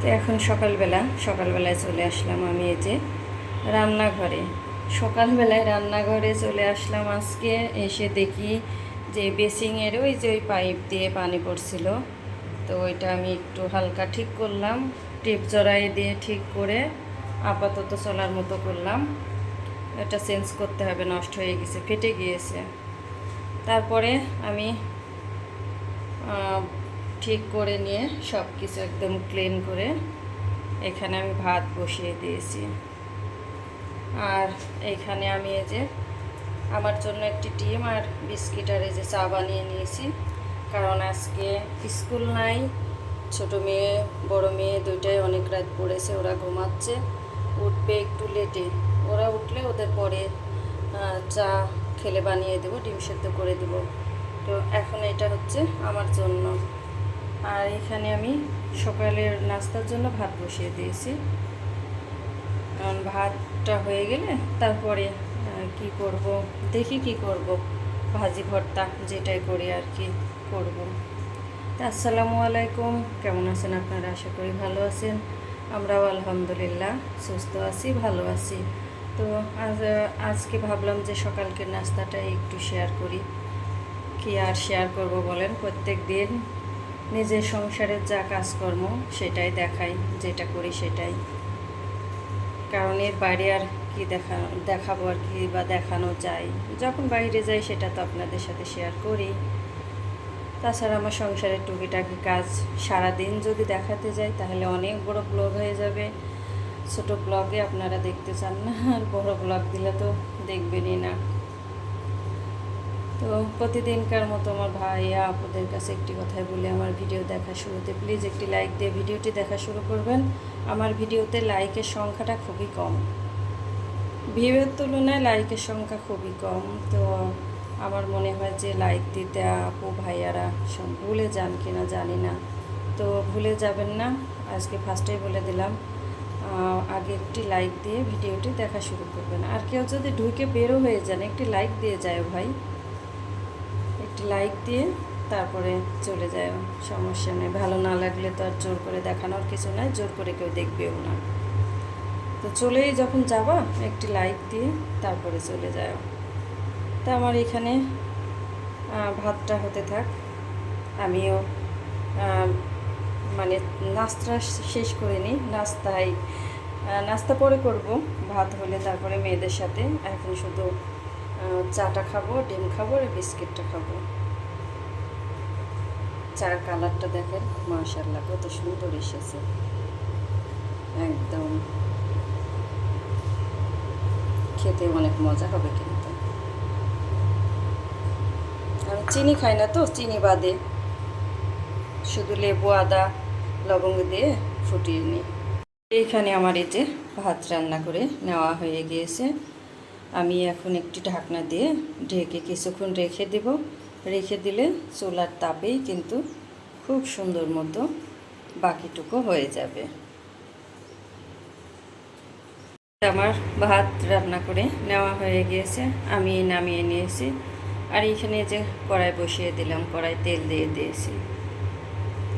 তো এখন সকালবেলা, সকালবেলায় চলে আসলাম আমি এই যে রান্নাঘরে। সকালবেলায় রান্নাঘরে চলে আসলাম আজকে, এসে দেখি যে বেসিংয়ের ওই যে ওই পাইপ দিয়ে পানি পড়ছিল, তো ওইটা আমি একটু হালকা ঠিক করলাম, টেপ জড়াই দিয়ে ঠিক করে আপাতত চলার মতো করলাম। এটা চেঞ্জ করতে হবে, নষ্ট হয়ে গেছে, ফেটে গিয়েছে। তারপরে আমি ঠিক করে নিয়ে সব কিছু একদম ক্লিন করে এখানে আমি ভাত বসিয়ে দিয়েছি। আর এখানে আমি এই যে আমার জন্য একটি ডিম আর বিস্কিট আর এই যে চা বানিয়ে নিয়েছি। কারণ আজকে স্কুল নাই, ছোট মেয়ে, বড় মেয়ে দুইটাই অনেক রাত পড়েছে, ওরা ঘুমাচ্ছে। উঠবে একটু লেটে ওরা উঠলে ওদের পরে চা খেলে বানিয়ে দেবো, ডিম সেদ্ধ করে দেবো। তো এখন এটা হচ্ছে আমার জন্য। আর এখানে আমি সকালের নাস্তার জন্য ভাত বসিয়ে দিয়েছি। কারণ ভাতটা হয়ে গেলে তারপরে কি করব? দেখি কি করব? ভাজি ভর্তা যেটাই করি আর কি করব। আসসালামু আলাইকুম। কেমন আছেন আপনারা? আশা করি ভালো আছেন। আমরাও আলহামদুলিল্লাহ সুস্থ আছি, ভালো আছি। তো আজ, আজকে ভাবলাম যে সকালকে নাস্তাটা একটু শেয়ার করি। কি আর শেয়ার করব বলেন? প্রত্যেক দিন নিজের সংসারের যা কাজকর্ম সেটাই দেখাই, যেটা করি সেটাই। কারণ এর বাইরে আর কি দেখা, দেখাবো আর কি বা দেখানো যায়। যখন বাইরে যাই সেটা তো আপনাদের সাথে শেয়ার করি। তাছাড়া আমার সংসারের টুকিটাকি কাজ সারাদিন যদি দেখাতে যাই, তাহলে অনেক বড় ব্লগ হয়ে যাবে। ছোট ব্লগে আপনারা দেখতে চান না, আর বড় ব্লগ দিলে তো দেখবেনই না। তো প্রতিদিনকার মতো আমার ভাইয়া আপনাদের কাছে একটি কথাই বলে, আমার ভিডিও দেখা শুরুতে প্লিজ একটি লাইক দিয়ে ভিডিওটি দেখা শুরু করবেন। আমার ভিডিওতে লাইকের সংখ্যাটা খুবই কম। ভিউয়ের তুলনায় লাইকের সংখ্যা খুবই কম। তো আমার মনে হয় যে লাইক দিতে আপু, ভাইয়ারা সব ভুলে যান কিনা জানি না। তো ভুলে যাবেন না, আজকে ফার্স্টেই বলে দিলাম। আগে একটি লাইক দিয়ে ভিডিওটি দেখা শুরু করবেন। আর কেউ যদি ঢুকে বেরো হয়ে যান, একটি লাইক দিয়ে যায় ভাই। একটি লাইক দিয়ে তারপরে চলে যায়, সমস্যা নেই। ভালো না লাগলে তো আর জোর করে দেখানোর কিছু নাই, জোর করে কেউ দেখবেও না। তো চলেই যখন যাবা, একটি লাইক দিয়ে তারপরে চলে যায় তা আমার এখানে ভাতটা হতে থাক। আমিও মানে নাস্তা শেষ করে নিই। নাস্তায় নাস্তা পরে করব। ভাত হলে তারপরে মেয়েদের সাথে। এখন শুধু চাটা খাব, ডিম খাব আর বিস্কিটটা খাব। চার কালারটা দেখেন মাশাল্লাহ কত সুন্দর এসেছে। একদম। খেতে অনেক মজা হবে কিন্তু। আমি চিনি খাই না তো, চিনি বাদে। শুধু লেবু, আদা, লবঙ্গ দিয়ে ফুটিয়ে নিই। এইখানে আমার এই যে ভাত রান্না করে নেওয়া হয়ে গিয়েছে। আমি এখন একটি ঢাকনা দিয়ে ঢেকে কিছুক্ষণ রেখে দেব। রেখে দিলে চুলার তাপেই কিন্তু খুব সুন্দর মতো বাকিটুকু হয়ে যাবে। আমার ভাত রান্না করে নেওয়া হয়ে গিয়েছে, আমি নামিয়ে নিয়েছি। আর এখানে যে কড়াই বসিয়ে দিলাম, কড়াই তেল দিয়ে দিয়েছি।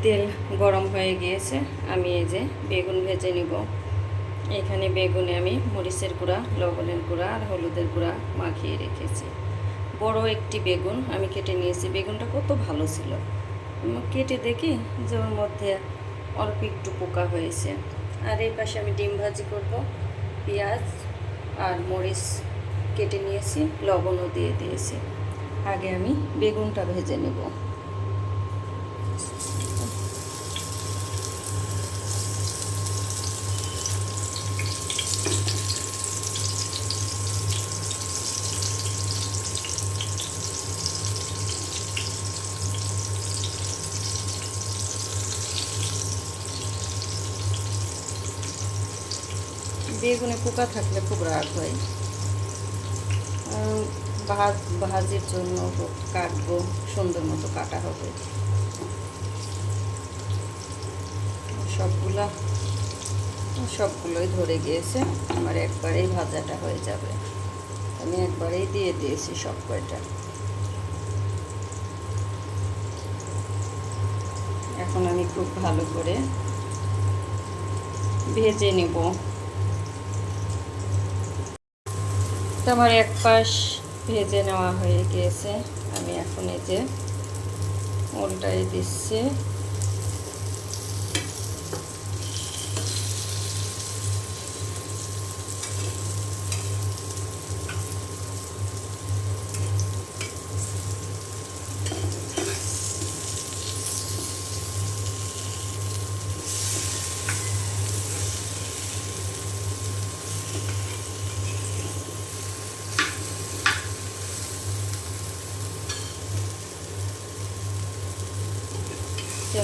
তেল গরম হয়ে গিয়েছে, আমি এই যে বেগুন ভেজে নিব। এখানে বেগুনে আমি মরিচের গুঁড়া, লবণের গুঁড়া আর হলুদের গুঁড়া মাখিয়ে রেখেছি। বড় একটি বেগুন আমি কেটে নিয়েছি। বেগুনটা কত ভালো ছিল। কেটে দেখি যে ওর মধ্যে অল্প একটু পোকা হয়েছে। আর এই পাশে আমি ডিম ভাজি করব, পেঁয়াজ আর মরিচ কেটে নিয়েছি, লবণও দিয়ে দিয়েছি। আগে আমি বেগুনটা ভেজে নেব। বেগুনে পোকা থাকলে খুব রাগ হয়। ভাত, ভাজির জন্য কাটবো, সুন্দর মতো কাটা হবে। সবগুলা, সবগুলোই ধরে গিয়েছে। আমার একবারেই ভাজাটা হয়ে যাবে। আমি একবারেই দিয়ে দিয়েছি সব কয়টা। এখন আমি খুব ভালো করে ভেজে নেব। তো আমার এক পাশ ভেজে নেওয়া হয়ে গিয়েছে। আমি এখন এই যে উল্টাই দিচ্ছি।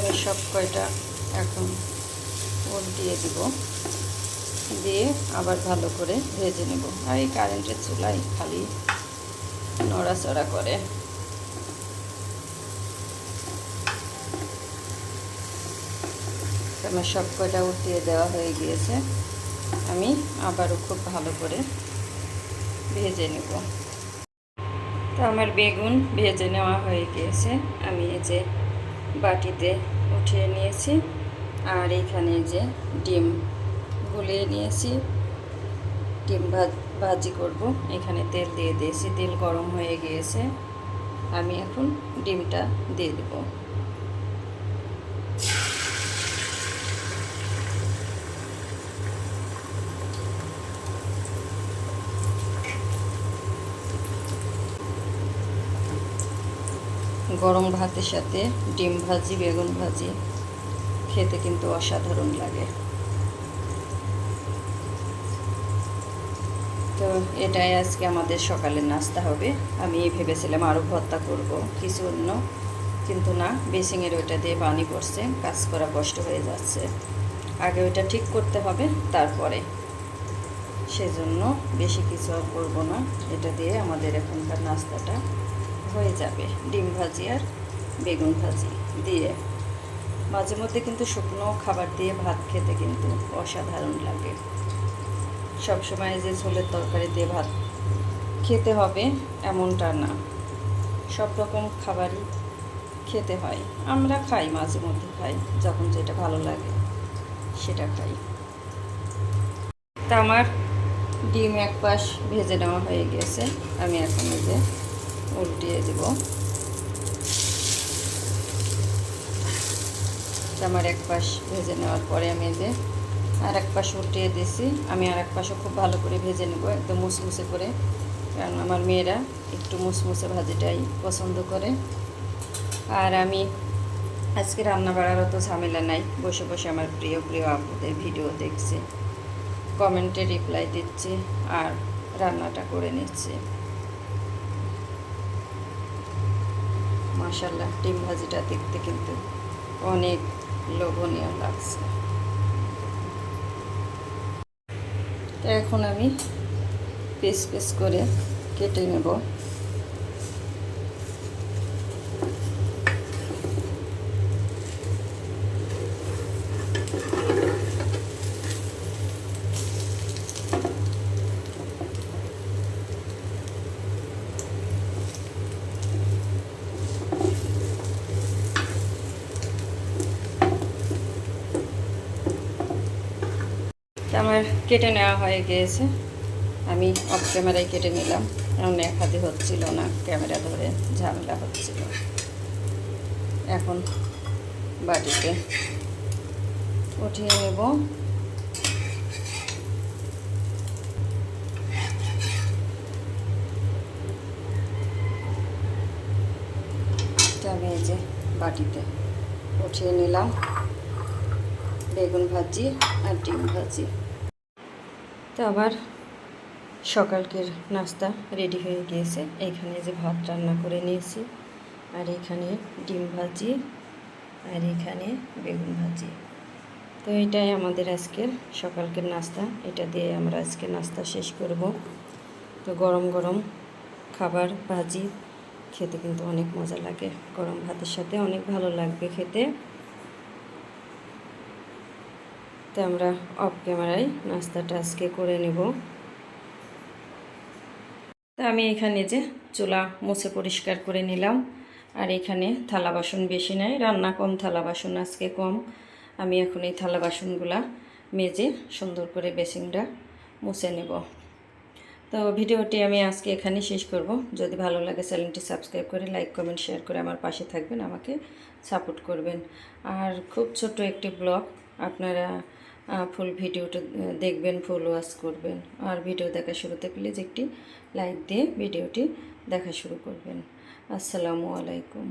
আমি সব কয়টা এখন উল্টিয়ে দিব। দিয়ে আবার ভালো করে ভেজে নেব। আর এই কারেন্টের চুলাই খালি নড়াচড়া করে। আমার সব কয়টা উল্টিয়ে দেওয়া হয়ে গিয়েছে। আমি আবারও খুব ভালো করে ভেজে নেব। তো আমার বেগুন ভেজে নেওয়া হয়ে গিয়েছে। আমি এই যে বাটিতে উঠিয়ে নিয়েছি। আর এখানে যে ডিম গুলিয়ে নিয়েছি। ডিম ভাজি করব। এখানে তেল দিয়ে দিয়েছি। তেল গরম হয়ে গিয়েছে। আমি এখন ডিমটা দিয়ে দেব। গরম ভাতের সাথে ডিম ভাজি, বেগুন ভাজি, খেতে কিন্তু অসাধারণ লাগে। তো এটাই আজকে আমাদের সকালের নাস্তা হবে। আমি ভেবেছিলাম আরও ভর্তা করব, কিছু অন্য, কিন্তু না, বেসিংয়ের ওইটা দিয়ে পানি পড়ছে, কাজ করা কষ্ট হয়ে যাচ্ছে। আগে ওইটা ঠিক করতে হবে, তারপরে। সেজন্য বেশি কিছু আর করব না, এটা দিয়ে আমাদের এখনকার নাস্তাটা। হয়ে যাবে। ডিম ভাজি আর বেগুন ভাজি দিয়ে। মাঝে মধ্যে কিন্তু শুকনো খাবার দিয়ে ভাত খেতে কিন্তু অসাধারণ লাগে। সবসময় যে ঝোলের তরকারি দিয়ে ভাত খেতে হবে এমনটা না। সব রকম খাবারই খেতে হয়। আমরা খাই, মাঝে মধ্যে খাই, যখন যেটা ভালো লাগে সেটা খাই। তা আমার ডিম এক পাশ ভেজে নেওয়া হয়ে গেছে। আমি এখন যে উল্টিয়ে দেব। আমার এক পাশ ভেজে নেওয়ার পরে আমি যে আর এক পাশ উল্টিয়ে দিয়েছি। আমি আর এক পাশও খুব ভালো করে ভেজে নেব, একদম মুসমুসে করে। কারণ আমার মেয়েরা একটু মুসমুসে ভাজিটাই পছন্দ করে। আর আমি আজকে রান্না বাড়ার অত ঝামেলা নাই, বসে বসে আমার প্রিয় প্রিয় আপুদের ভিডিও দেখছি, কমেন্টে রিপ্লাই দিচ্ছি আর রান্নাটা করে নিচ্ছি। মাসাল্লাহ ডিম ভাজিটা দেখতে কিন্তু অনেক লোভনীয় লাগছে। এখন আমি পেস পেস করে কেটে নেব। আমার কেটে নেওয়া হয়ে গিয়েছে। আমি অফ ক্যামেরায় কেটে নিলাম। এমন এক হাতে হচ্ছিল না ক্যামেরা ধরে ঝামেলা হচ্ছিল। এখন বাটিতে উঠিয়ে নেব। যে বাটিতে উঠিয়ে নিলাম। বেগুন ভাজি আর ডিম ভাজি। তো আবার সকালকের নাস্তা রেডি হয়ে গিয়েছে। এখানে যে ভাত রান্না করে নিয়েছি, আর এখানে ডিম ভাজি, আর এখানে বেগুন ভাজি। তো এটাই আমাদের আজকের সকালকের নাস্তা। এটা দিয়ে আমরা আজকে নাস্তা শেষ করব। তো গরম গরম খাবার ভাজি খেতে কিন্তু অনেক মজা লাগে। গরম ভাতের সাথে অনেক ভালো লাগবে খেতে। তো আমরা অফ ক্যামেরায় নাস্তাটা আজকে করে নেব। তো আমি এখানে যে চুলা মুছে পরিষ্কার করে নিলাম, আর এখানে থালা বাসন বেশি নাই, রান্না কম, থালা বাসন আজকে কম। আমি এখন এই থালা বাসনগুলা মেজে সুন্দর করে বেসিংটা মুছে নেব। তো ভিডিওটি আমি আজকে এখানেই শেষ করব। যদি ভালো লাগে চ্যানেলটি সাবস্ক্রাইব করে লাইক, কমেন্ট, শেয়ার করে আমার পাশে থাকবেন, আমাকে সাপোর্ট করবেন। আর খুব ছোট একটি ব্লগ, আপনারা ফুল ভিডিওটা দেখবেন ফুল ওয়াচ করবেন। আর ভিডিও দেখা শুরুতে প্লিজ একটি লাইক দিয়ে ভিডিওটি দেখা শুরু করবেন। আসসালামু আলাইকুম।